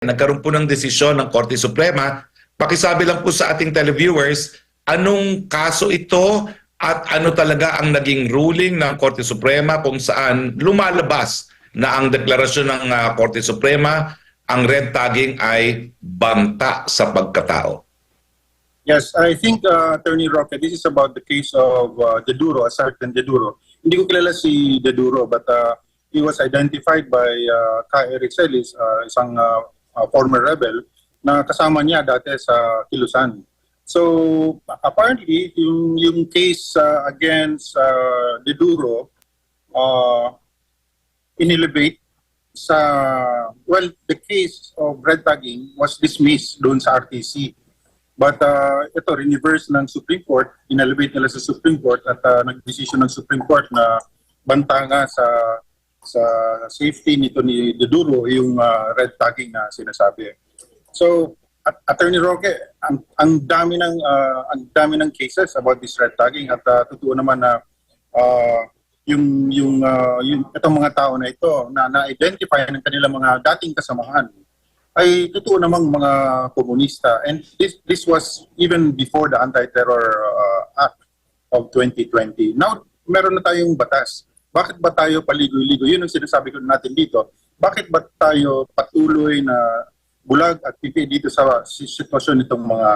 nagkaroon po ng desisyon ng Korte Suprema. Pakisabi lang po sa ating televiewers, anong kaso ito at ano talaga ang naging ruling ng Korte Suprema kung saan lumalabas na ang deklarasyon ng ah, Korte Suprema, ang red tagging ay banta sa pagkatao. Yes, I think, uh, Attorney Roque, this is about the case of uh, Deduro, a certain Deduro. Hindi ko kilala si Deduro, but uh, he was identified by uh, Ka Eric Celis, uh, isang uh, uh, former rebel, na kasama niya dati sa Kilusan. So, apparently, yung, yung case uh, against uh, Deduro, uh, inelevate sa, well, the case of red tagging was dismissed doon sa RTC. But uh, ito, reverse ng Supreme Court, inelevate nila sa Supreme Court at uh, nag-decision ng Supreme Court na banta nga sa sa safety nito ni Deduro yung uh, red tagging na sinasabi. So, at Attorney Roque, ang, ang dami ng uh, ang dami ng cases about this red tagging at uh, totoo naman na uh, yung yung uh, yung itong mga tao na ito na na-identify ng kanilang mga dating kasamahan ay totoo namang mga komunista. And this this was even before the anti-terror uh, act of 2020 now meron na tayong batas bakit ba tayo paligoy-ligoy? Yun ang sinasabi ko natin dito. Bakit ba tayo patuloy na bulag at pipi dito sa si- sitwasyon nitong mga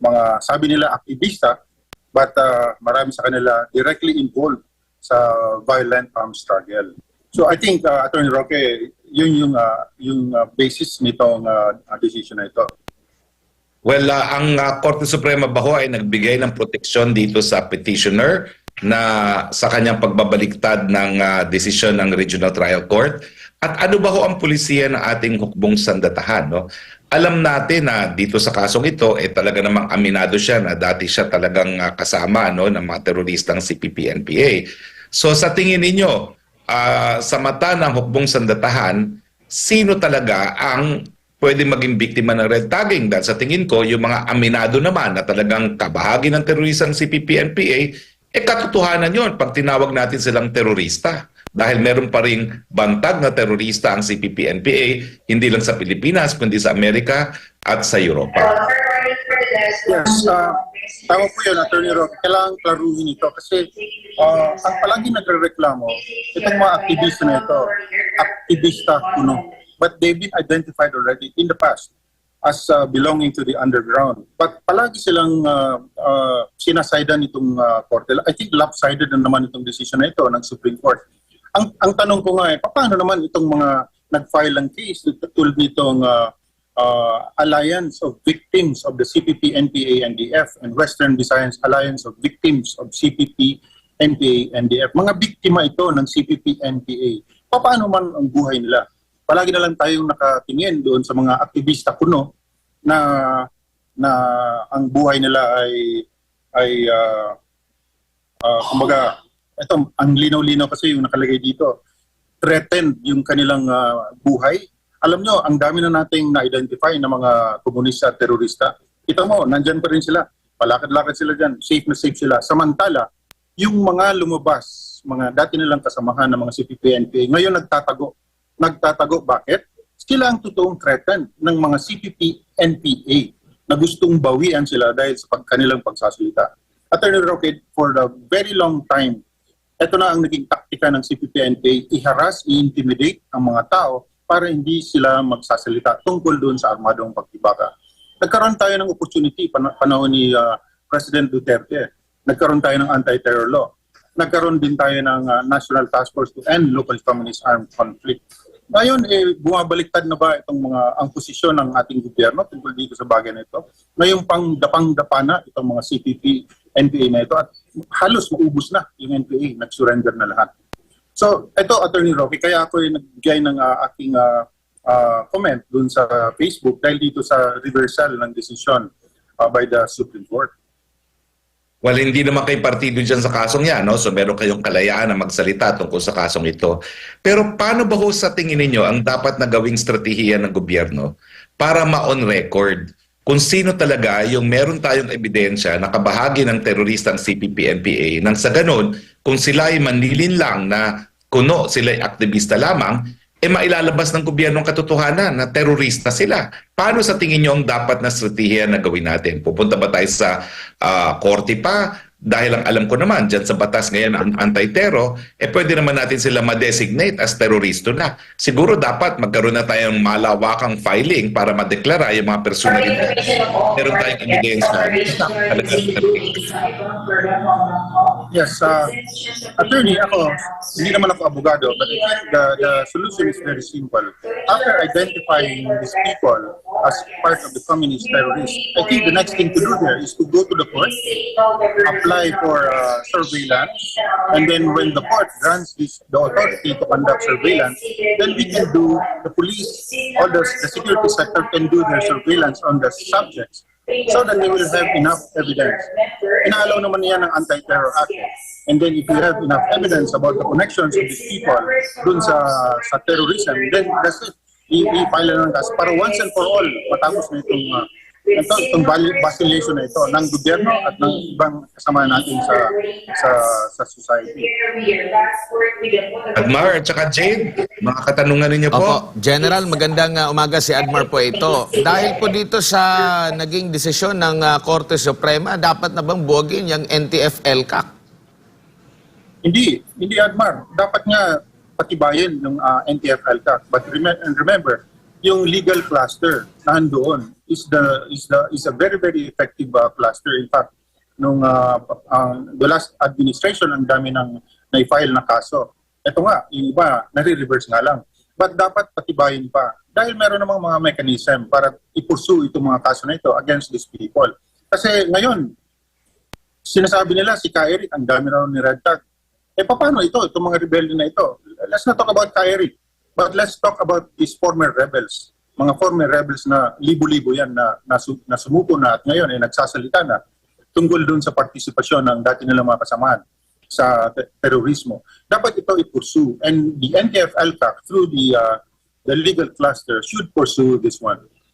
mga sabi nila aktivista but uh, marami sa kanila directly involved sa violent armed struggle? So i think uh, attorney Roque yun yung uh, yung uh, basis nitong uh, decision na ito. Well, ah, ang ah, Korte Suprema ba ho ay nagbigay ng proteksyon dito sa petitioner na sa kanyang pagbabaliktad ng ah, desisyon ng Regional Trial Court? At ano ba ho ang pulisiya ng ating hukbong sandatahan? No? Alam natin na dito sa kasong ito, eh, talaga namang aminado siya na dati siya talagang ah, kasama no, ng mga teroristang CPP-NPA. So sa tingin ninyo, ah, sa mata ng hukbong sandatahan, sino talaga ang pwede maging biktima ng red tagging dahil sa tingin ko yung mga aminado naman na talagang kabahagi ng terorisang CPP-NPA eh katotohanan yon pag tinawag natin silang terorista dahil meron pa ring bantag na terorista ang CPP-NPA hindi lang sa Pilipinas kundi sa Amerika at sa Europa. Yes, uh, tama po yun, Attorney Roque. Kailangan klaruhin ito kasi uh, ang palagi nagre-reklamo, itong mga aktivista na ito, aktivista kuno, but they've been identified already in the past as uh, belonging to the underground. But palagi silang uh, uh, sinasidan itong uh, korte. I think lopsided na naman itong decision na ito ng Supreme Court. Ang, ang tanong ko nga eh, paano naman itong mga nag-file ng case tulad nitong uh, uh, Alliance of Victims of the CPP, NPA, NDF and Western Visayas Alliance of Victims of CPP, NPA, NDF. Mga biktima ito ng CPP, NPA. Paano man ang buhay nila? Palagi na lang tayong nakatingin doon sa mga aktivista kuno na na ang buhay nila ay ay uh, uh, kumbaga ito ang linaw-linaw kasi yung nakalagay dito threatened yung kanilang ah, buhay. Alam nyo, ang dami na nating na-identify na mga komunista at terorista. Ito mo, nandyan pa rin sila. Palakad-lakad sila dyan. Safe na safe sila. Samantala, yung mga lumabas, mga dati nilang kasamahan ng mga CPP-NPA, ngayon nagtatago. Nagtatago. Bakit? Sila ang totoong threatened ng mga CPP-NPA na gustong bawian sila dahil sa pag kanilang pagsasalita. Attorney Roque, for the very long time, ito na ang naging taktika ng CPP-NPA, i-harass, i-intimidate ang mga tao para hindi sila magsasalita tungkol doon sa armadong pagtibaka. Nagkaroon tayo ng opportunity pana- panahon ni uh, President Duterte. Nagkaroon tayo ng anti-terror law. Nagkaroon din tayo ng uh, National Task Force to End Local Communist Armed Conflict. Ngayon, eh, bumabaliktad na ba itong mga ang posisyon ng ating gobyerno tungkol dito sa bagay na ito? Ngayon pang dapang-dapa na itong mga CPP, NPA na ito at halos maubos na yung NPA, nag-surrender na lahat. So, ito, Attorney Rocky, kaya ako yung nagbigay ng ah, aking ah, ah, comment dun sa Facebook dahil dito sa reversal ng desisyon ah, by the Supreme Court. Well, hindi naman kayo partido dyan sa kasong yan, no? So meron kayong kalayaan na magsalita tungkol sa kasong ito. Pero paano ba ho sa tingin ninyo ang dapat na gawing strategiya ng gobyerno para ma-on record kung sino talaga yung meron tayong ebidensya na kabahagi ng teroristang CPP-NPA nang sa ganun, kung sila ay manlilin lang na kuno sila ay aktivista lamang, eh mailalabas ng gobyerno ang katotohanan na terorista sila. Paano sa tingin nyo ang dapat na strategiya na gawin natin? Pupunta ba tayo sa ah, korte pa? Dahil ang alam ko naman, dyan sa batas ngayon ang anti-terror, eh pwede naman natin sila ma-designate as teroristo na. Siguro dapat magkaroon na tayong malawakang filing para madeklara yung mga personal Meron tayong ebidensya. Yes, uh, attorney, ako, hindi naman ako abogado, but the, the solution is very simple. After identifying these people as part of the communist terrorists, I think the next thing to do there is to go to the court, apply for uh, surveillance, and then when the court grants this, the authority to conduct surveillance, then we can do, the police, all the, the security sector can do their surveillance on the subjects so that they will have enough evidence. Inaalaw naman yan ng Anti-Terror Act. And then if you have enough evidence about the connections of these people dun sa sa terrorism, then that's it. I-file na ng kaso. Para once and for all, matapos na itong uh, ito, itong vacillation na ito ng gobyerno at ng ibang kasama natin sa sa sa society. Admar at saka Jade, mga katanungan ninyo po. Opo, General, magandang uh, umaga si Admar po ito. Dahil po dito sa naging desisyon ng uh, Korte Suprema, dapat na bang buwagin yung NTF-LCAC? Hindi, hindi Admar. Dapat nga patibayin ng uh, NTF-ELCAC. But remember, and remember, yung legal cluster na doon is the is the is a very very effective uh, cluster. In fact, nung uh, ang the last administration ang dami ng na-file na kaso. Ito nga, yung iba nare-reverse nga lang. But dapat patibayin pa dahil meron namang mga mechanism para i-pursue itong mga kaso na ito against these people. Kasi ngayon, sinasabi nila si Kairit, ang dami raw ni Red Tag. Eh paano ito, itong mga rebelde na ito? Let's not talk about Kairit, but let's talk about these former rebels. Mga former rebels na libo-libo yan na, na, na sumuko na at ngayon ay nagsasalita na tungkol dun sa partisipasyon ng dati nilang mga kasamahan sa te- terorismo. Dapat ito i-pursue and the NTF-ELCAC through the uh, the legal cluster should pursue this one.